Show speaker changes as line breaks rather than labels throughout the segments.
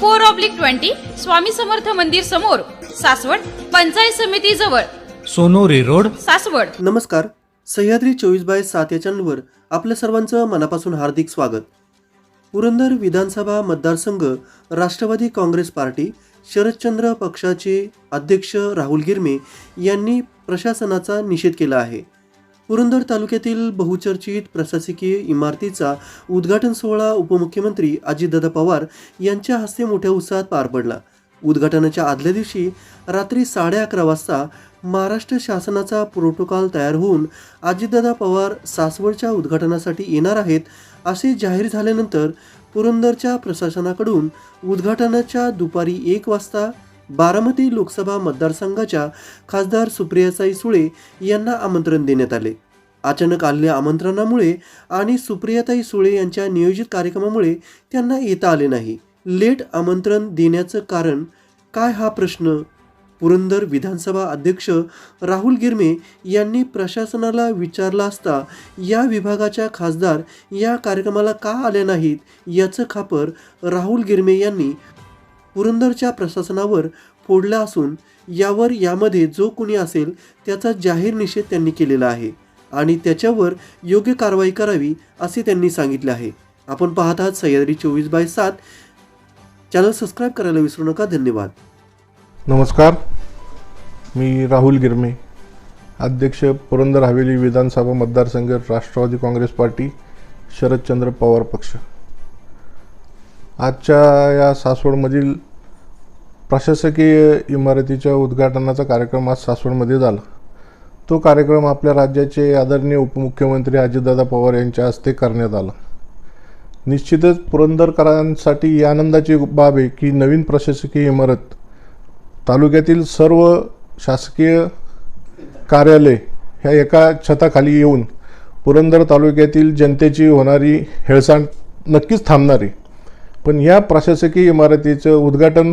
four oblique twenty Swami Samarth मंदिर समोर सासवड पंचायत समिती जवळ.
सोनोरी रोड.
सासवड.
नमस्कार. सह्याद्री चोवीस बाय सात या चॅनलवर आपल्या सर्वांचं मनापासून हार्दिक स्वागत. पुरंदर विधानसभा मतदारसंघ राष्ट्रवादी काँग्रेस पार्टी शरदचंद्र पक्षाचे अध्यक्ष राहुल गिरमे यांनी प्रशासनाचा निषेध केला आहे. पुरंदर तालुक्यातील बहुचर्चित प्रशासकीय इमारतीचा उद्घाटन सोहळा उपमुख्यमंत्री अजितदादा पवार यांच्या हस्ते मोठ्या उत्साहात पार पडला. उद्घाटनाच्या आदल्या दिवशी रात्री साडे अकरा वाजता महाराष्ट्र शासनाचा प्रोटोकॉल तयार होऊन अजितदादा पवार सासवडच्या उद्घाटनासाठी येणार आहेत असे जाहीर झाल्यानंतर पुरंदरच्या प्रशासनाकडून उद्घाटनाच्या दुपारी एक वाजता बारामती लोकसभा मतदारसंघाच्या खासदार सुप्रियासाई सुळे यांना आमंत्रण देण्यात आले. अचानक आलेल्या आमंत्रणामुळे आणि सुप्रियाताई सुळे यांच्या नियोजित कार्यक्रमामुळे त्यांना येता आले नाही. लेट आमंत्रण देण्याचं कारण काय हा प्रश्न? पुरंदर विधानसभा अध्यक्ष राहुल गिरमे यांनी प्रशासनाला विचारला असता या विभागाच्या खासदार या कार्यक्रमाला का आल्या नाहीत याचं खापर राहुल गिरमे यांनी पुरंदरच्या प्रशासनावर फोडला असून यावर यामध्ये जो कोणी असेल त्याचा जाहीर निषेध त्यांनी केलेला आहे. आणि त्याच्यावर योग्य कारवाई करावी असे त्यांनी सांगितले आहे. आपण पाहत आहात सह्याद्री चोवीस बाय सात. चॅनल सबस्क्राईब करायला विसरू नका. धन्यवाद.
नमस्कार. मी राहुल गिरमे अध्यक्ष पुरंदर हवेली विधानसभा मतदारसंघ राष्ट्रवादी काँग्रेस पार्टी शरदचंद्र पवार पक्ष. आजच्या या सासवडमधील प्रशासकीय इमारतीच्या उद्घाटनाचा कार्यक्रम आज सासवडमध्ये झाला. तो कार्यक्रम आपल्या राज्याचे आदरणीय उपमुख्यमंत्री अजितदादा पवार यांच्या हस्ते करण्यात आला. निश्चितच पुरंदरकरांसाठी ही आनंदाची बाब आहे की नवीन प्रशासकीय इमारत तालुक्यातील सर्व शासकीय कार्यालय ह्या एका छताखाली येऊन पुरंदर तालुक्यातील जनतेची होणारी हेळसांड नक्कीच थांबणारी पण या प्रशासकीय इमारतीचं उद्घाटन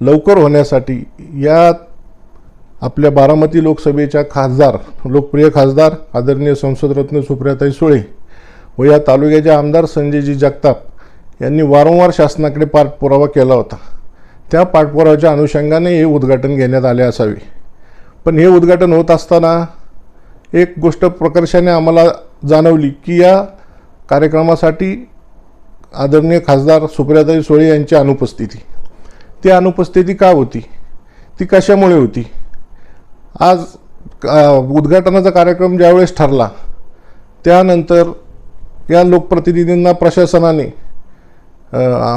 लवकर होण्यासाठी या आपल्या बारामती लोकसभेच्या खासदार लोकप्रिय खासदार आदरणीय संसदरत्न सुप्रियाताई सुळे व या तालुक्याचे आमदार संजयजी जगताप यांनी वारंवार शासनाकडे पाठपुरावा केला होता. त्या पाठपुराव्याच्या अनुषंगाने हे उद्घाटन घेण्यात आले असावे. पण हे उद्घाटन होत असताना एक गोष्ट प्रकर्षाने आम्हाला जाणवली की या कार्यक्रमासाठी आदरणीय खासदार सुप्रियाताई सुळे यांची अनुपस्थिती. ती अनुपस्थिती का होती? ती कशामुळे होती? आज उद्घाटनाचा कार्यक्रम ज्यावेळेस ठरला त्यानंतर या लोकप्रतिनिधींना प्रशासनाने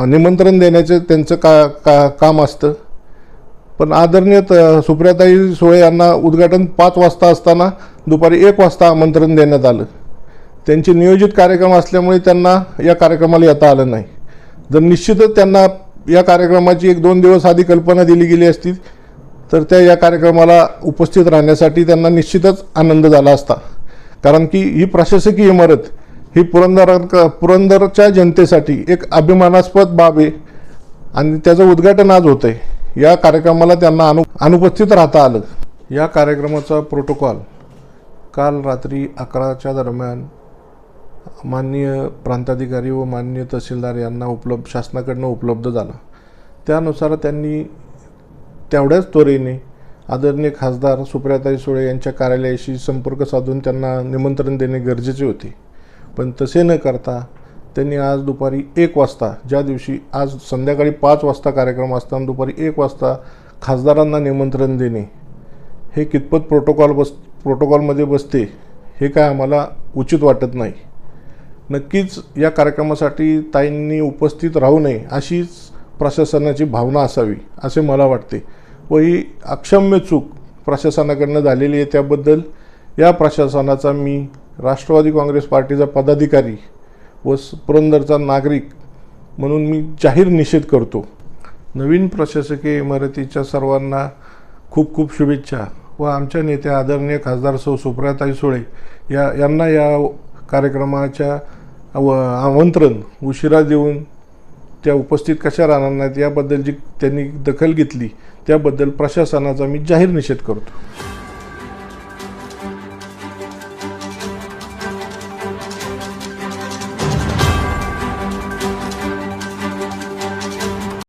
निमंत्रण देण्याचं त्यांचं का का काम असतं. पण आदरणीय सुप्रियाताई सुळे यांना उद्घाटन पाच वाजता असताना दुपारी एक वाजता आमंत्रण देण्यात आलं. त्यांचे नियोजित कार्यक्रम असल्यामुळे त्यांना या कार्यक्रमाला येता आलं नाही. जर निश्चितच त्यांना या कार्यक्रमाची एक दोन दिवस आधी कल्पना दिली गेली असती तर त्या या कार्यक्रमाला उपस्थित राहण्यासाठी त्यांना निश्चितच आनंद झाला असता. कारण की ही प्रशासकीय इमारत ही पुरंदर पुरंदरच्या जनतेसाठी एक अभिमानास्पद बाब आहे आणि त्याचं उद्घाटन आज होतं आहे या कार्यक्रमाला त्यांना अनु अनुपस्थित राहता आलं. या कार्यक्रमाचा प्रोटोकॉल काल रात्री अकराच्या दरम्यान माननीय प्रांताधिकारी व माननीय तहसीलदार यांना उपलब्ध शासनाकडनं उपलब्ध झाला. त्यानुसार त्यांनी तेवढ्याच त्वरेने आदरणीय खासदार सुप्रियाताई सुळे यांच्या कार्यालयाशी संपर्क साधून त्यांना निमंत्रण देणे गरजेचे होते. पण तसे न करता त्यांनी आज दुपारी एक वाजता ज्या दिवशी आज संध्याकाळी पाच वाजता कार्यक्रम असताना दुपारी एक वाजता खासदारांना निमंत्रण देणे हे कितपत प्रोटोकॉल बस प्रोटोकॉलमध्ये बसते हे काय आम्हाला उचित वाटत नाही. नक्कीच या कार्यक्रमासाठी ताईंनी उपस्थित राहू नये अशीच प्रशासनाची भावना असावी असे मला वाटते. व ही अक्षम्य चूक प्रशासनाकडनं झालेली आहे त्याबद्दल या प्रशासनाचा मी राष्ट्रवादी काँग्रेस पार्टीचा पदाधिकारी व स- पुरंदरचा नागरिक म्हणून मी जाहीर निषेध करतो. नवीन प्रशासकीय इमारतीच्या सर्वांना खूप खूप शुभेच्छा व आमच्या नेत्या आदरणीय खासदार सौ सुप्रियाताई सुळे या यांना या कार्यक्रमाच्या व आमंत्रण उशिरा देऊन त्या उपस्थित कशा राहणार नाहीत याबद्दल जी त्यांनी दखल घेतली त्याबद्दल प्रशासनाचा मी जाहीर निषेध करतो.